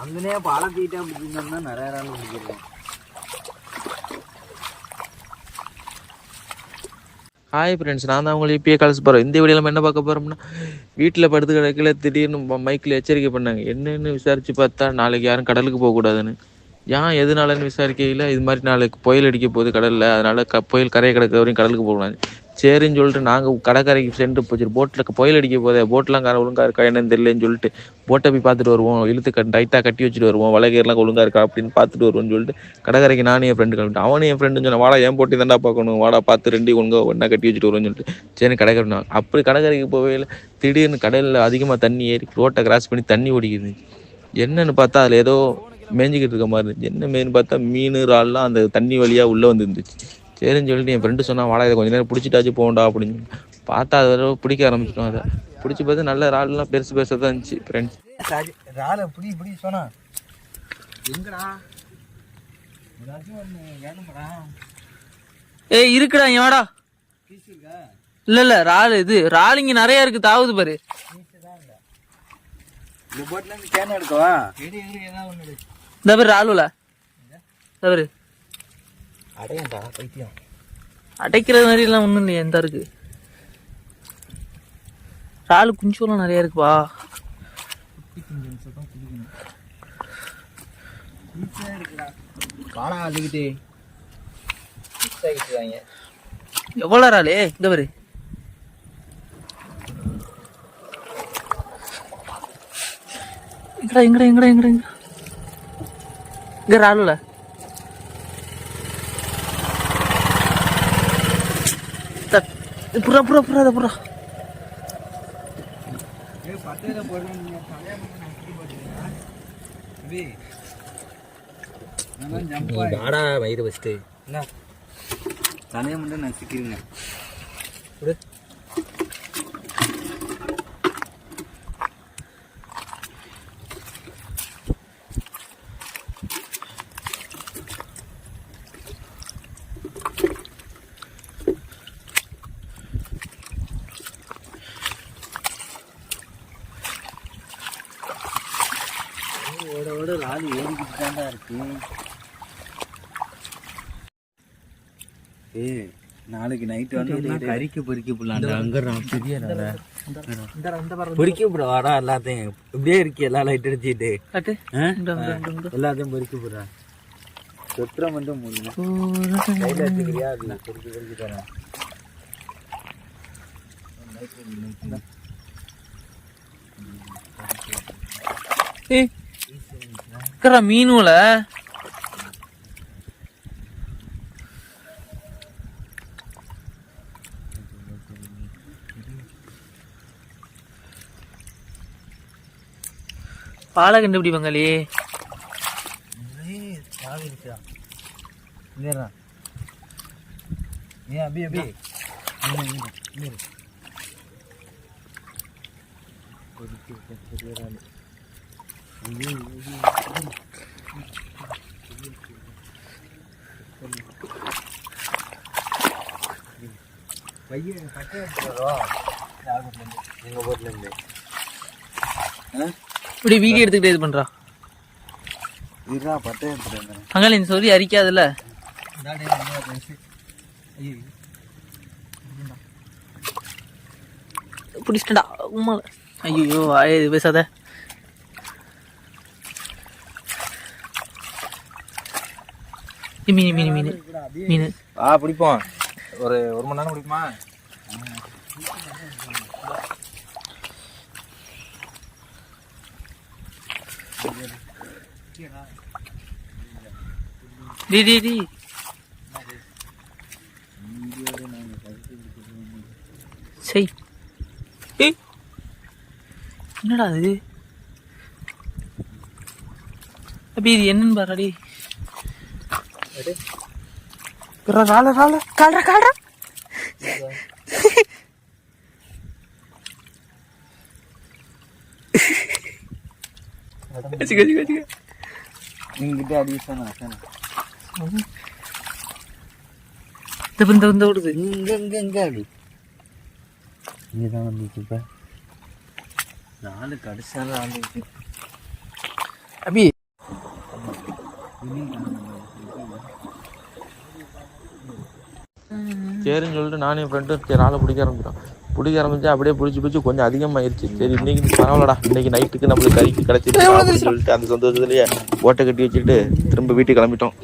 அங்கனே பாலம் தீட்டா பிடிச்சிருந்தோம்னா நிறைய நாள் பிடிச்சிருக்கோம் ஹாய் ஃப்ரெண்ட்ஸ் நான் தான் உங்களை இப்பயே கலசு போகிறோம் இந்த வீடியோ நம்ம என்ன பார்க்க போகிறோம்னா வீட்டில் படுத்து கிடக்கல திடீர்னு மைக்கில் எச்சரிக்கை பண்ணாங்க. என்னென்னு விசாரித்து பார்த்தா நாளைக்கு யாரும் கடலுக்கு போகக்கூடாதுன்னு ஏன் எதுனாலன்னு விசாரிக்கையில் இது மாதிரி நாளைக்கு புயல் அடிக்க போகுது கடலில். அதனால் க புயல் கரையை கிடக்க வரையும் கடலுக்கு போகக்கூடாது சரின்னு சொல்லிட்டு நாங்கள் கடற்கரைக்கு சென்று போச்சு போட்டில் புயல் அடிக்க போதே போட்டெலாம் கார ஒழுங்காக இருக்கா என்னன்னு தெரியலன்னு சொல்லிட்டு போட்டை போய் பார்த்துட்டு வருவோம். இழுத்து கட் டைட்டாக கட்டி வச்சுட்டு வருவோம். வலைகேர்லாம் ஒழுங்காக இருக்கா அப்படின்னு பார்த்துட்டு வருவோம்னு சொல்லிட்டு கடற்கரைக்கு நானும் என் ஃப்ரெண்டு கிளம்பிட்டு அவனும் என் ஃப்ரெண்டு சொன்னான் வாடா என் போட்டி தாண்டா பார்க்கணும்? வாடா பார்த்து ரெண்டு ஒழுங்கா ஒன்றா கட்டி வச்சுட்டு வருவோம்னு சொல்லிட்டு. சரி கடற்கரை அப்படி கடற்கரைக்கு போகையில் திடீர்னு கடலில் அதிகமாக தண்ணி ஏறி ரோட்டை கிராஸ் பண்ணி தண்ணி ஓடிக்குது. என்னன்னு பார்த்தா அதில் ஏதோ மேய்ஞ்சிக்கிட்டு இருக்க மாதிரி இருந்துச்சு. என்ன மேய்னு பார்த்தா மீன் இறால்லாம் அந்த தண்ணி வழியாக உள்ளே வந்துருந்துச்சு. சரின்னு சொல்லிட்டு என் ஃப்ரெண்டு சொன்னா வாடா இதை கொஞ்ச நேரம் பிடிச்சிட்டாச்சு போகண்டா அப்படின்னு பார்த்தா அது வரை பிடிக்க ஆரம்பிச்சிட்டோம் அதை. பிடிச்சி பார்த்து நல்ல இறால்லாம் பெருசு பெருசாக தான் இருந்துச்சு ஃப்ரெண்ட்ஸ் ரால புடி புடி சொன்னா. எங்கடா? ஏய் இருக்குடா இங்க வாடா. இல்ல இல்ல ரால் இது ரால் இங்க நிறைய இருக்கு தாவுது பாரு. இந்த போட்ல இருந்து கேன் எடுக்கவா? இந்த பாரு ராலுல. இந்த பாரு. அடையண்டா பைத்தியம். அடைக்கிறது மாதிரி எல்லாம் ஒண்ணும் இல்லையா எந்த இருக்கு ராலு குஞ்சோலாம் நிறைய இருக்குப்பா. காணா வாங்க எவ்வளவு ராலு இந்த பாரு. எங்கடா எங்கடா எங்கடா எங்கடா எங்கடா இங்க ராலுல புறா புறா புறா புறா நான் ஜம்ப் ஆகி வாடா வயிறு ஃபஸ்ட்டு என்ன? தலையை மட்டும் நசுக்கிருங்க. ஓட லாரி ஏறிக்கிட்டு தான்டா இருக்கு. ஏ நாளைக்கு நைட் வந்து கறிக்கு பொறிக்க போடலாம்டா அங்க நான் பெரிய பொறிக்க போட வாடா எல்லாத்தையும். இப்படியே இருக்கு எல்லா லைட் அடிச்சுட்டு. எல்லாத்தையும் பொறிக்க போடுறா சொத்திர மட்டும் முடியும் கையில் வச்சுக்கிறியா? அது பொறிக்க பொறிக்க தரேன். ஏய் இருக்கிற மீனுல பாலை கண்டுபிடி பங்காளி ஏன் அபி அபி. பையன் எங்கள் இப்படி வீடியோ எடுத்துக்கிட்டே இது பண்றா. இதுடா பட்டை எடுத்துட்டு வந்தேன். பங்காளி இந்த சொல்லி அரிக்காதுல்ல? பிடிச்சிட்டா. உமா ஐயோ ஆயே இது பேசாத. ஏய், மீன் மீன் மீன். மீன். ஆ பிடிப்போம். ஒரு ஒரு மணி நேரம் பிடிக்குமா? டி டி டி. சரி ஏய். என்னடா இது? அப்படி இது என்னன்னு பாருடி ரால கால்ரா கால்ரா. வச்சுக்க வச்சுக்க வச்சுக்க இங்கிட்ட அடி சொன்னா இந்த இந்த இந்த ஓடுது. இங்க இங்க இங்க அடி இங்கே தான் வந்துச்சு இப்போ. நாலு கடைசியாக வந்துச்சு அபி. சரின்னு சொல்லிட்டு நானும் என் ஃப்ரெண்டும் சரி ஆளை பிடிக்க ஆரம்பிச்சிட்டோம் பிடிக்க ஆரம்பிச்சு அப்படியே பிடிச்சி பிடிச்சி கொஞ்சம் அதிகமாயிருச்சு. சரி இன்னைக்கு பரவாயில்லடா. இன்னைக்கு நைட்டுக்கு நம்மளுக்கு கறிக்கு கிடைச்சிருக்கு அப்படின்னு சொல்லிட்டு அந்த சந்தோஷத்துலயே ஓட்டை கட்டி வச்சுட்டு திரும்ப வீட்டுக்கு கிளம்பிட்டோம்.